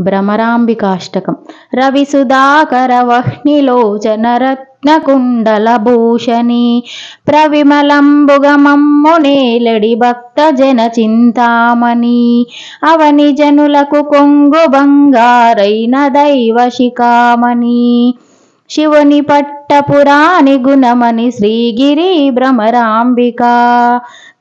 భ్రమరాంబికాష్టకం. రవిసుధాకర వహ్నిలోచనరత్నకుండలభూషణి ప్రవిమలంబుగమమ్మునేలడి భక్త జన చింతామణి అవని జనులకు కొంగు బంగారైన దైవ శిఖామణి. శివుని పట్టపురాణి గుణమణి శ్రీగిరి భ్రమరాంబిక.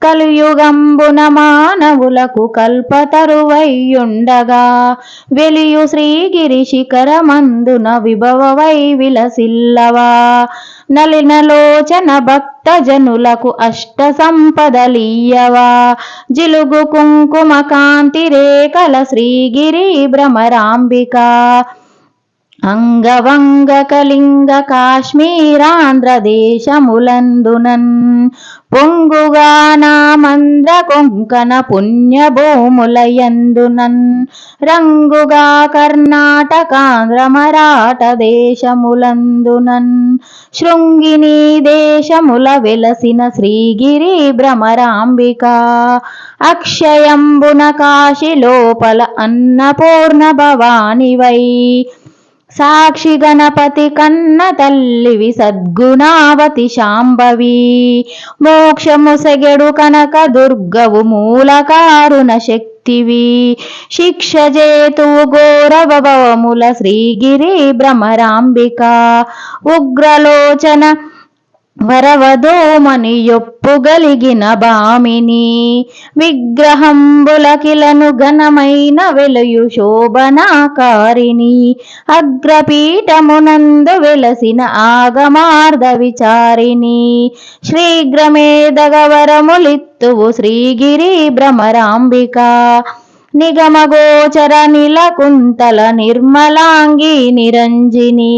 కలియుగంబున మానవులకు కల్పతరువైయుండగా వెలియు శ్రీగిరి శిఖరమందున విభవవై విలసిల్లవా. నలినలోచన భక్త జనులకు అష్ట సంపదలీయవా జిలుగు కుంకుమ కాంతి రేఖల శ్రీగిరి భ్రమరాంబిక. అంగవంగ కళింగ కాశ్మీరాంధ్రదేశములందునన్ పొంగుగానా చంద్ర కొంకణ పుణ్యభూములయందునన్ రంగుగా కర్ణాటకాంధ్ర మరాఠ దేశములందునన్ శృంగిని దేశముల వెలసిన శ్రీగిరి భ్రమరాంబిక అక్షయంబున కాశి లోపల అన్నపూర్ణ భవానివై సాక్షి గణపతి కన్న తల్లివి సద్గుణావతి శాంభవి. మోక్షము సెగెడు కనక దుర్గవు మూలకారుణ శక్తివి. శిక్ష జేతువు ఘోరవ శ్రీగిరి భ్రమరాంబిక. ఉగ్రలోచన వరవదోమని యొప్పుగలిగిన బామిని విగ్రహంబులకిలను ఘనమైన వెలయు శోభనాకారిణి అగ్రపీఠమునందు వెలసిన ఆగమార్ధ విచారిణి శ్రీగ్రమేదగవరములిత్తువు శ్రీగిరి భ్రమరాంబిక. నిగమగోచర నిలకుంతల నిర్మలాంగి నిరంజిని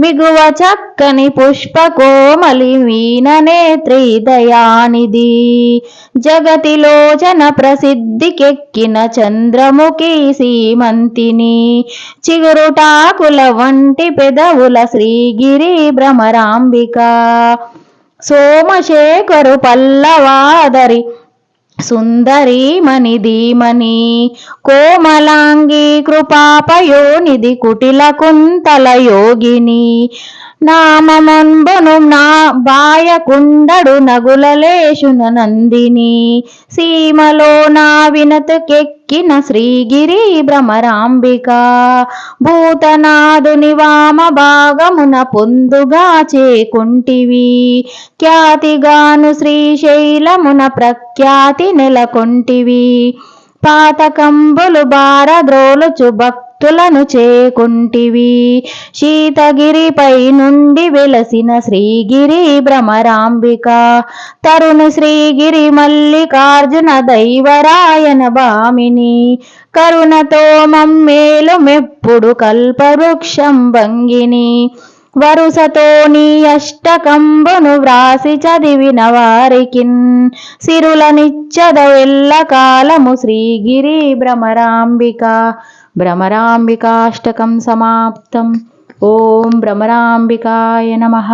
మిగువ చక్కని పుష్పకోమలి వీణనేత్రి దయానిది జగతిలోచన ప్రసిద్ధికెక్కిన చంద్రముఖి సీమంతిని చిగురుటాకుల వంటి పెదవుల శ్రీగిరి భ్రమరాంబిక. సోమశేఖరు పల్లవాదరి సుందరీమణి ధీమని కోమలాంగి కృపాపయోనిధి కుటిల కుంతల యోగిని నామమంబును నా బాయకుండడు నగులలేశున నందిని. సీమలో నా వినతకెక్కిన శ్రీగిరి భ్రమరాంబిక. భూతనాదుని వామ భాగమున పొందుగా చేకుంటివి. ఖ్యాతిగాను శ్రీశైలమున ప్రఖ్యాతి నెలకొంటివి. పాతకంబులు బారద్రోలుచు భక్తులను చేకుంటివి. శీతగిరిపై నుండి వెలసిన శ్రీగిరి భ్రమరాంబిక. తరుణ శ్రీగిరి మల్లికార్జున దైవరాయన భామిని కరుణతో మమ్మేలు మెప్పుడు కల్పవృక్షం భంగిని. వరుసతో నీ అష్టకంబును వ్రాసి చదివిన వారికిన్. సిరులనిచ్చద ఎల్ల కాలము శ్రీగిరి భ్రమరాంబిక. భ్రమరాంబికాష్టకం సమాప్తం ఓం భ్రమరాంబికాయ నమః